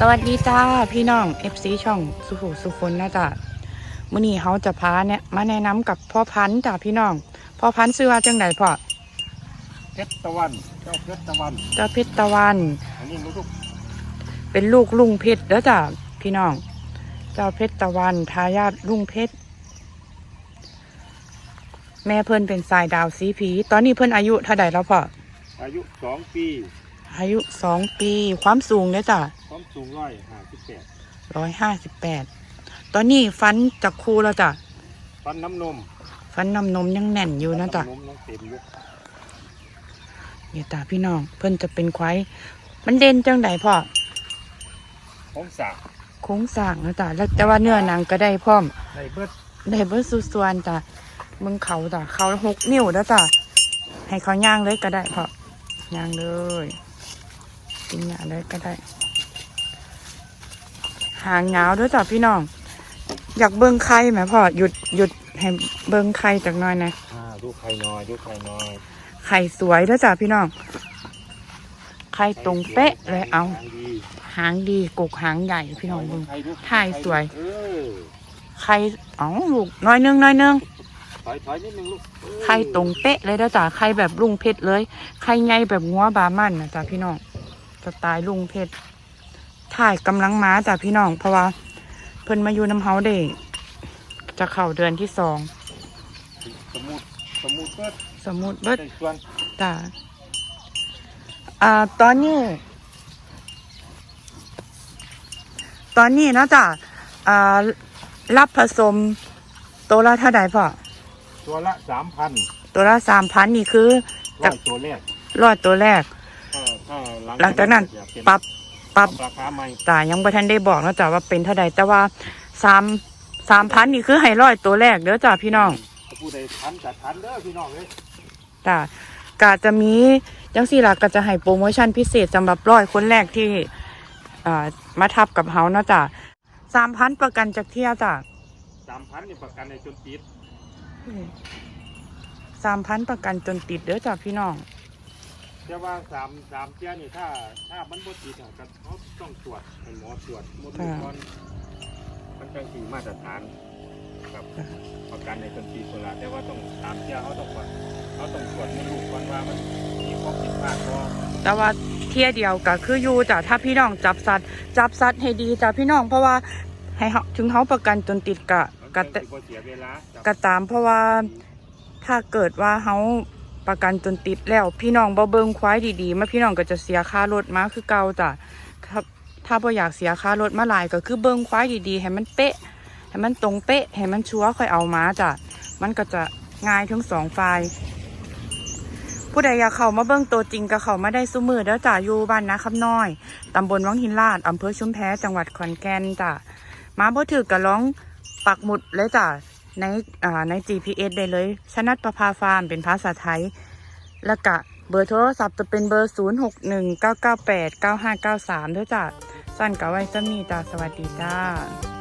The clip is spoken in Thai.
สวัสดีจ้าพี่น้อง FC ช่องสุขุสุคนนะจ้ะมื้อนี้เขาจะพาเนี่ยมาแนะนำกับพ่อพันธุ์จ้ะพี่น้องพ่อพันธุ์ชื่อว่าจังไดพ่อเพชรตะวันเจ้าเพชรตะวันเจ้าเพชรตะวัน อันนี้ลูกเป็นลูกลุงเพชรเด้อจ้ะพี่น้อง เจ้าเพชรตะวันทายาทลุงเพชรแม่เพิ่นเป็นสายดาวสีผี ตอนนี้เพิ่นอายุเท่าใดแล้วพ่ออายุสองปี อายุสองปีความสูงเด้อจ้ะความสูงร้อยห้าสิบแปดร้อยห้าสิบแปดตอนนี้ฟันจากครูแล้วจ้ะฟันน้ำนมฟันน้ำนมยังแน่นอยู่นะจ๊ะฟัำนมยังเต็มอยู่เนี่ยตาพี่น้องเพิ่นจะเป็นควายมันเด่นจังใดพ่อของสากโค้งสร้างนะจ๊ะแล้วแต่ว่าเนื้อหนังก็ได้พร้อมในเบิดได้เบิดสุส่วนจ้ะมึงเขาจ้ะเขาหกนิ้วแล้วจ้ะให้เขาย่างเลยก็ได้พ่อย่างเลย กินอย่างเลยก็ได้ หางยาวด้วยจ้ะพี่น้อง อยากเบิ้งไข่ไหมพ่อหยุดหยุดให้เบิ้งไข่จากหน้อยนะอ่าดูไข่น้อยดูไข่น้อยไข่สวยด้วยจ้ะพี่น้อง ไข่ตรงเป๊ะเลยเอาทางดีหางดีกกหางใหญ่พี่น้องเบิ่งไข่ดูถ่ายสวย เออไข่อ๋อลูกน้อยนึงน้อยนึง ถอยถอยนิดนึงลูกเออไข่ตรงเป๊ะเลยนะจ้ะไข่แบบลุงเพชรเลย ไข่ใหญ่แบบงัวบามันนะจ้ะพี่น้อง สไตล์ลุงเพชรถ่ายกำลังม้าจ้ะพี่น้อง เพราะว่า เพิ่นมาอยู่น้ำเฮาเด็กจะเข้าเดือนที่สอง สมุดสมุดเบิดสมมุติเบิดได้ส่วนจ้ะอ่าตอนนี้ ตอนนี้เนาะจ้ะอ่ารับผสมตัวละเท่าใดพ่อตัวละสามพันตัวละสามพันนี่คือร้อยตัวแรก รอดตัวแรก ถ้าถ้าหลังจากนั้นจะเป็นปรับปรับราคาใหม่แต่ยังบ่ทันได้บอกเนาะจ้ะว่าเป็นเท่าใดแต่ว่าสามสามพันนี่คือให้ร้อยตัวแรกเด้อจ้ะพี่น้อง ถ้าผู้ใดทันจัดทันเด้อพี่น้องเลยจ้ะกาจะมีจังสี่ล่ะก็จะให้โปรโมชั่นพิเศษสำหรับร้อยคนแรกที่อ่ามาทับกับเฮาเนาะจ้ะสามพันประกันจากเที่ยวจ้ะสามพันนี่ประกันในจนติดสามพันประกันจนติดเด้อจ้ะพี่น้อง แต่ว่าสามสามเจ้านี่ถ้า ถ้ามันบ่ติดอะก็เขาต้องตรวจให้หมอตรวจหมดทุกคนมันจังสีมาตรฐานครับประกันในจนติดคนละแต่ว่าต้องสามเจ้าเขาต้องตรวจเขาต้องตรวจให้ลูกก่อนว่ามันมีข้อผิดพลาดบ่แต่ว่าเที่ยเดียวก็คืออยู่จ้ะถ้าพี่น้องจับสัตว์จับสัตว์ให้ดีจ้ะพี่น้องเพราะว่าให้เฮาถึงเขาประกันจนติดกะมันกะจังสิบ่เสียเวลาจับ กะตามเพราะว่าถ้าเกิดว่าเขา ประกันจนติดแล้วพี่น้องบ่เบิงควายดีๆมาพี่น้องก็จะเสียค่ารถมาคือเก่าจ้ะครับถ้าบ่อยากเสียค่ารถมาหลายก็คือเบิงควายดีๆให้มันเป๊ะให้มันตรงเป๊ะให้มันชัวร์ค่อยเอามาจ้ะมันก็จะง่ายทั้งสองฝ่ายผู้ใดอยากเข้ามาเบิ่งตัวจริงก็เข้ามาได้ซุมือเด้อจ้ะอยู่บ้านนาคำน้อย ตำบลวังหินลาด อำเภอชุมแพจังหวัดขอนแก่นจ้ะมาบ่ถือก็ร้องปักหมุดเลยจ้ะ ในอ่าใน GPS ได้เลย ชนัดประภาฟาร์มเป็นภาษาไทย แล้วก็เบอร์โทรศัพท์จะเป็นเบอร์ 0 6 1 9 9 8 9 5 9 3ด้วยจ้ะสั้นกับไว้จะมีจ้าสวัสดีจ้า